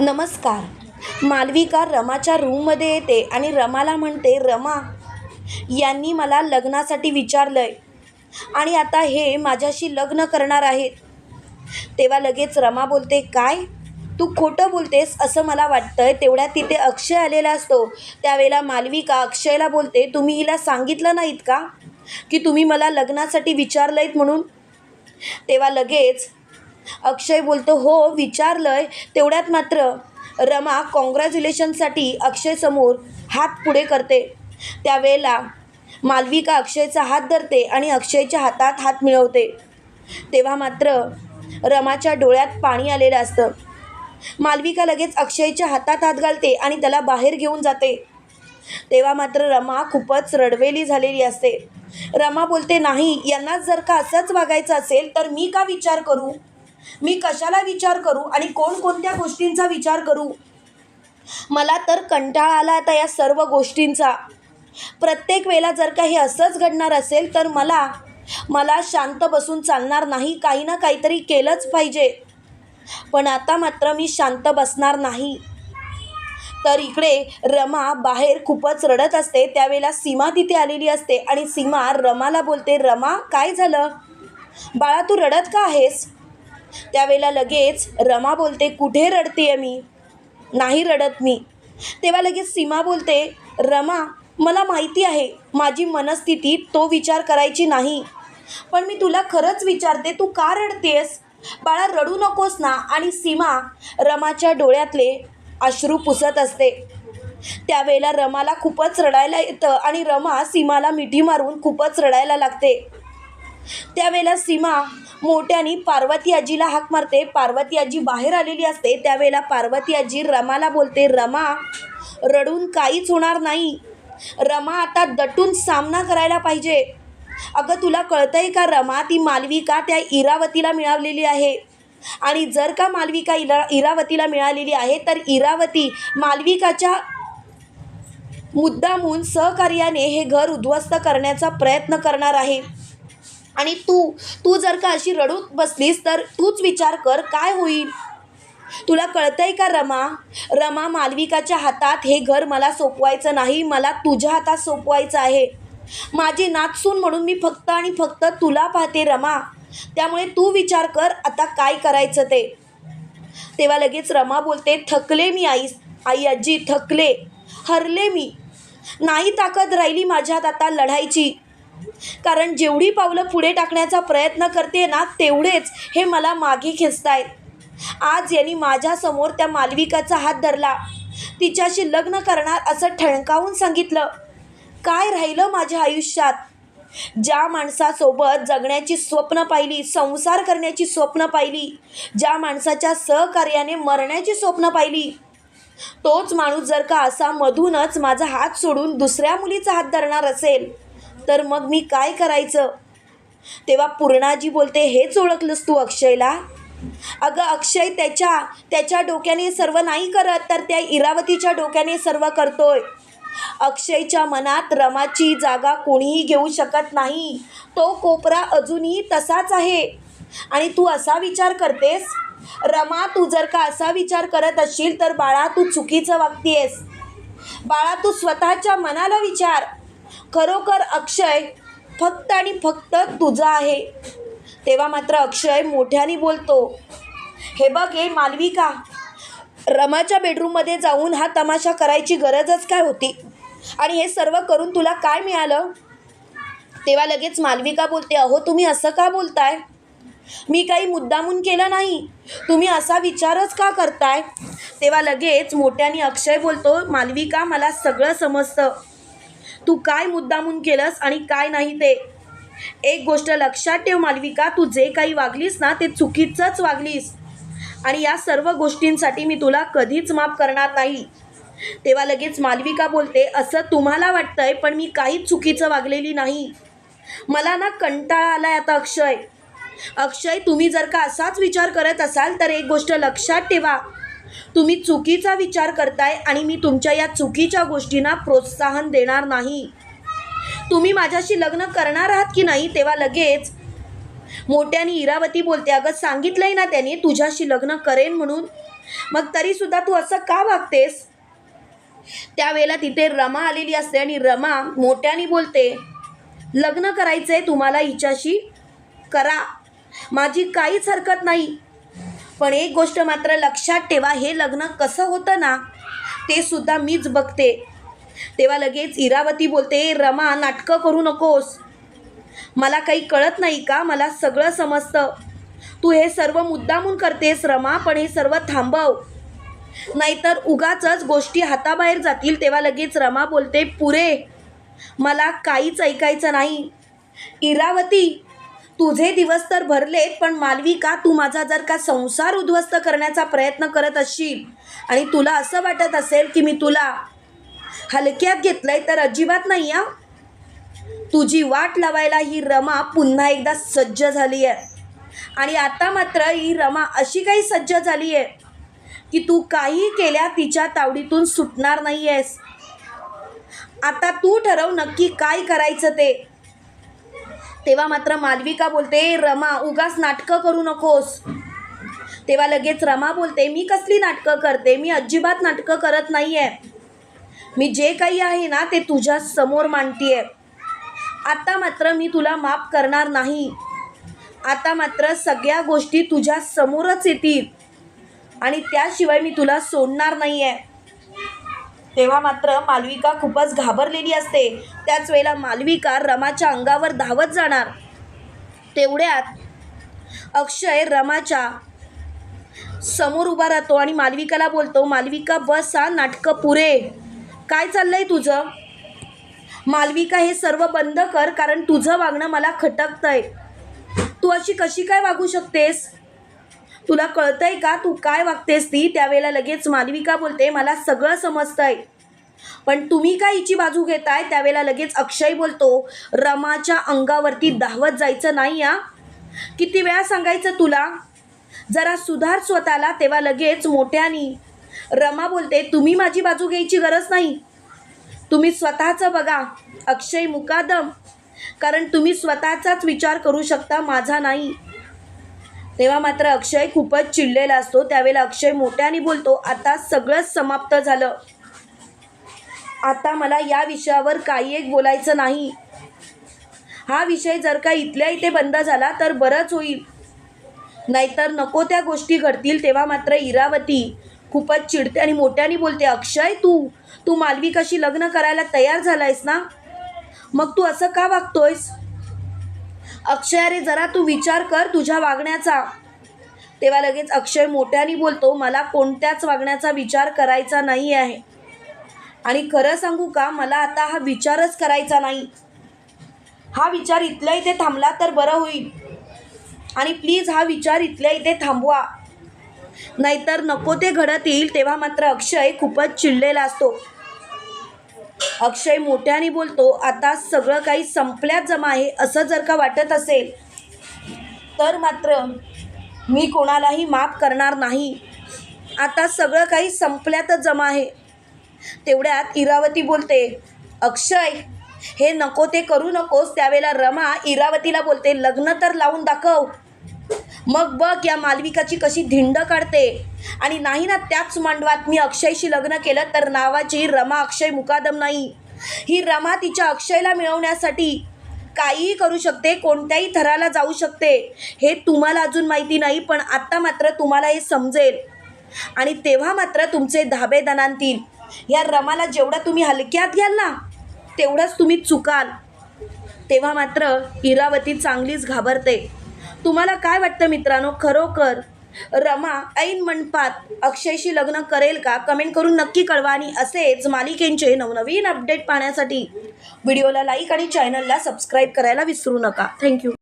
नमस्कार. मालविका रमाच्या रूममध्ये येते आणि रमाला म्हणते रमा यांनी मला लग्नासाठी विचारलंय आणि आता हे माझ्याशी लग्न करणार आहेत. तेव्हा लगेच रमा बोलते काय? तू खोटं बोलतेस असं मला वाटतंय. तेवढ्यात तिथे अक्षय आलेला असतो. त्यावेळेला मालविका अक्षयला बोलते तुम्ही हिला सांगितलं नाहीत का? की तुम्ही मला लग्नासाठी विचारलंयत म्हणून? तेव्हा लगेच अक्षय बोलतो हो विचारलंय. तेवढ्यात मात्र रमा कॉंग्रॅच्युलेशनसाठी अक्षयसमोर हात पुढे करते. त्यावेळेला मालविका अक्षयचा हात धरते आणि अक्षयच्या हातात हात मिळवते. तेव्हा मात्र रमाच्या डोळ्यात पाणी आलेलं असतं. मालविका लगेच अक्षयच्या हातात हात घालते आणि त्याला बाहेर घेऊन जाते. तेव्हा मात्र रमा खूपच रडवेली झालेली असते. रमा बोलते नाही यांनाच जर का असंच वागायचं असेल तर मी का विचार करू? मी कशाला विचार करू आणि कोणकोणत्या गोष्टींचा विचार करू? मला तर कंटाळा आला आता या सर्व गोष्टींचा. प्रत्येक वेळेला जर का हे असंच घडणार असेल तर मला मला शांत बसून चालणार नाही काही ना काहीतरी केलंच पाहिजे. पण आता मात्र मी शांत बसणार नाही. तर इकडे रमा बाहेर खूपच रडत असते त्यावेळेला सीमा तिथे आलेली असते आणि सीमा रमाला बोलते रमा काय झालं? बाळा तू रडत का आहेस? त्यावेळेला लगेच रमा बोलते कुठे रडते मी? नाही रडत मी. तेव्हा लगेच सीमा बोलते रमा मला माहिती आहे माझी मनस्थिती तो विचार करायची नाही. पण मी तुला खरंच विचारते तू का रडतेस बाळा रडू नकोस ना. आणि सीमा रमाच्या डोळ्यातले अश्रू पुसत असते. त्यावेळेला रमाला खूपच रडायला येतं आणि रमा सीमाला मिठी मारून खूपच रडायला लागते. त्यावेळेला सीमा मोठ्याने पार्वती आजीला हाक मारते. पार्वती आजी बाहेर आलेली असते. त्यावेळेला पार्वती आजी रमाला बोलते रमा रडून काहीच होणार नाही. रमा आता दटून सामना करायला पाहिजे. अगं तुला कळतंय का रमा ती मालविका त्या इरावतीला मिळालेली आहे? आणि जर का मालविका इरा इरावतीला मिळालेली आहे तर इरावती मालविकाच्या मुद्दामून सहकार्याने हे घर उद्ध्वस्त करण्याचा प्रयत्न करणार आहे. आणि तू तू जर का अशी रडूत बसलीस तर तूच विचार कर काय होईल? तुला कळतंय का रमा? रमा मालविकाच्या हातात हे घर मला सोपवायचं नाही मला तुझ्या हातात सोपवायचं आहे. माझी नाचसून म्हणून मी फक्त आणि फक्त तुला पाहते रमा. त्यामुळे तू विचार कर आता काय करायचं ते. तेव्हा लगेच रमा बोलते थकले मी आई आई आजी थकले. हरले मी. नाही ताकद राहिली माझ्यात आता लढायची. कारण जेवढी पावलं पुढे टाकण्याचा प्रयत्न करते ना तेवढेच हे मला मागे खेचतायत. आज यांनी माझ्यासमोर त्या मालविकाचा हात धरला. तिच्याशी लग्न करणार असं ठणकावून सांगितलं. काय राहिलं माझ्या आयुष्यात? ज्या माणसासोबत जगण्याची स्वप्न पाहिली संसार करण्याची स्वप्न पाहिली ज्या माणसाच्या सहकार्याने मरण्याची स्वप्न पाहिली तोच माणूस जर का असा मधूनच माझा हात सोडून दुसऱ्या मुलीचा हात धरणार असेल तर मग मी काय करायचं? तेव्हा पूर्णाजी बोलते हेच ओळखलंस तू अक्षयला? अगं अक्षय त्याच्या त्याच्या डोक्याने सर्व नाही करत तर त्या इरावतीच्या डोक्याने सर्व करतोय. अक्षयच्या मनात रमाची जागा कोणीही घेऊ शकत नाही. तो कोपरा अजूनही तसाच आहे. आणि तू असा विचार करतेस? रमा तू जर का असा विचार करत असशील तर बाळा तू चुकीचं वागतीयस बाळा तू स्वतःच्या मनाला विचार. खरोखर अक्षय फक्त आणि फक्त तुझा आहे. तेव्हा मात्र अक्षय मोठ्याने बोलतो हे बघ हे मालविका रमाच्या बेडरूममध्ये जाऊन हा तमाशा करायची गरजच काय होती? आणि हे सर्व करून तुला काय मिळालं? तेव्हा लगेच मालविका बोलते अहो तुम्ही असं का बोलताय? मी काही मुद्दामून केलं नाही. तुम्ही असा विचारच का करताय? तेव्हा लगेच मोठ्याने अक्षय बोलतो मालविका मला सगळं समजतं. तू काय मुद्दामून केलंस आणि काय नाही ते? एक गोष्ट लक्षात ठेव मालविका तू जे काही वागलीस ना ते चुकीचंच वागलीस. आणि या सर्व गोष्टींसाठी मी तुला कधीच माफ करणार नाही. तेव्हा लगेच मालविका बोलते असं तुम्हाला वाटतंय पण मी काहीच चुकीचं वागलेली नाही. मला ना कंटाळा आलाय आता अक्षय. अक्षय तुम्ही जर का असाच विचार करत असाल तर एक गोष्ट लक्षात ठेवा. तुम्ही चुकीचा विचार करताय आणि मी तुमच्या या चुकीच्या गोष्टींना प्रोत्साहन देणार नाही. तुम्ही माझ्याशी लग्न करणार आहात की नाही तेव्हा लगेच. मोठ्याने इरावती बोलते अगं सांगितलंय ना त्यांनी तुझ्याशी लग्न करेन म्हणून. मग तरीसुद्धा तू असं का वागतेस? त्यावेळेला तिथे रमा आलेली असते आणि रमा मोठ्याने बोलते लग्न करायचं आहे तुम्हाला हिच्याशी? करा. माझी काहीच हरकत नाही. पण एक गोष्ट मात्र लक्षात ठेवा हे लग्न कसं होतं ना ते सुद्धा मीच बघते. तेव्हा लगेच इरावती बोलते रमा नाटकं करू नकोस. मला काही कळत नाही का? मला सगळं समजतं. तू हे सर्व मुद्दामून करतेस रमा पण हे सर्व थांबव. नाहीतर उगाच गोष्टी हाताबाहेर जातील. तेव्हा लगेच रमा बोलते पुरे मला काहीच ऐकायचं नाही. इरावती तुझे दिवस तर भरलेत पण मालविका तू माझा जर का संसार उद्ध्वस्त करण्याचा प्रयत्न करत असशील आणि तुला असं वाटत असेल की मी तुला हलक्यात घेतलंय तर अजिबात नाही या तुझी वाट लावायला ही रमा पुन्हा एकदा सज्ज झाली आहे आणि आता मात्र ही रमा अशी काही सज्ज झाली आहे की तू काही केल्या तिच्या तावडीतून सुटणार नाही आहेस आता तू ठरव नक्की काय करायचं ते. तेव्हा मात्र मालविका बोलते रमा उगाच नाटकं करू नकोस. तेव्हा लगेच रमा बोलते मी कसली नाटकं करते? मी अजिबात नाटकं करत नाही आहे मी जे काही आहे ना ते तुझ्या समोर मांडतीये. आता मात्र मी तुला माफ करणार नाही. आता मात्र सगळ्या गोष्टी तुझ्या समोरच येतील आणि त्याशिवाय मी तुला सोडणार नाही आहे तेव्हा मात्र मालविका खूपच घाबरलेली असते. त्याच वेळेला मालविका रमाच्या अंगावर धावत जाणार. तेवढ्यात अक्षय रमाच्या समोर उभा राहतो आणि मालविकाला बोलतो मालविका बस हा नाटकं पुरे. काय चाललंय तुझं? मालविका हे सर्व बंद कर कारण तुझं वागणं मला खटकतंय. तू अशी कशी काय वागू शकतेस? तुला कळतंय का? तू काय वागतेस ती? त्यावेळेला लगेच मालविका बोलते मला सगळं समजतंय. पण तुम्ही काय हिची बाजू घेताय? त्यावेळेला लगेच अक्षय बोलतो रमाच्या अंगावरती धावत जायचं नाही या किती वेळा सांगायचं तुला? जरा सुधार स्वतःला तेव्हा लगेच मोठ्यानी. रमा बोलते तुम्ही माझी बाजू घ्यायची गरज नाही. तुम्ही स्वतःचं बघा. अक्षय मुकादम कारण तुम्ही स्वतःचाच विचार करू शकता माझा नाही. तेव्हा मात्र अक्षय खूपच चिडलेला असतो. त्यावेळेला अक्षय मोठ्याने बोलतो आता सगळंच समाप्त झालं. आता मला या विषयावर काही एक बोलायचं नाही. हा विषय जर का इथल्या इथे बंद झाला तर बरंच होईल. नाहीतर नको त्या गोष्टी घडतील. तेव्हा मात्र इरावती खूपच चिडते आणि मोठ्याने बोलते अक्षय तू तू मालविकाशी लग्न करायला तयार झालायस ना? मग तू असं का वागतोयस? अक्षय अरे जरा तू विचार कर तुझ्या वागण्याचा. तेव्हा लगेच अक्षय मोठ्याने बोलतो मला कोणत्याच वागण्याचा विचार करायचा नाही आहे. आणि खरं सांगू का मला आता हा विचारच करायचा नाही. हा विचार इथल्या इथे थांबला तर बरं होईल. आणि प्लीज हा विचार इथल्या इथे थांबवा. नाहीतर नको ते घडत येईल. तेव्हा मात्र अक्षय खूपच चिडलेला असतो. अक्षय मोठ्याने बोलतो आता सगळं काही संपल्यात जमा आहे असं जर का वाटत असेल तर मात्र मी कोणालाही माफ करणार नाही. आता सगळं काही संपल्यातच जमा आहे. तेवढ्यात इरावती बोलते अक्षय हे नको ते करू नकोस त्यावेळेला रमा इरावतीला बोलते लग्न तर लावून दाखव. मग बघ या मालविकाची कशी धिंड काढते. आणि नाही ना त्याच मांडवात मी अक्षयशी लग्न केलं तर नावाची रमा अक्षय मुकादम नाही. ही रमा तिच्या अक्षयला मिळवण्यासाठी काहीही करू शकते कोणत्याही थराला जाऊ शकते. हे तुम्हाला अजून माहिती नाही पण आत्ता मात्र तुम्हाला हे समजेल. आणि तेव्हा मात्र तुमचे धाबे दणांतील. या रमाला जेवढं तुम्ही हलक्यात घ्याल ना तेवढंच तुम्ही चुकाल. तेव्हा मात्र इरावती चांगलीच घाबरते. तुम्हाला काय वाटतं मित्रांनो? खरोखर रमा ऐन मंडपात अक्षयशी लग्न करेल का? कमेंट करून नक्की कळवा. आणि असेच मालिकेंचे नवनवीन अपडेट पाहण्यासाठी व्हिडिओला लाईक आणि चॅनलला सबस्क्राईब करायला विसरू नका. थँक्यू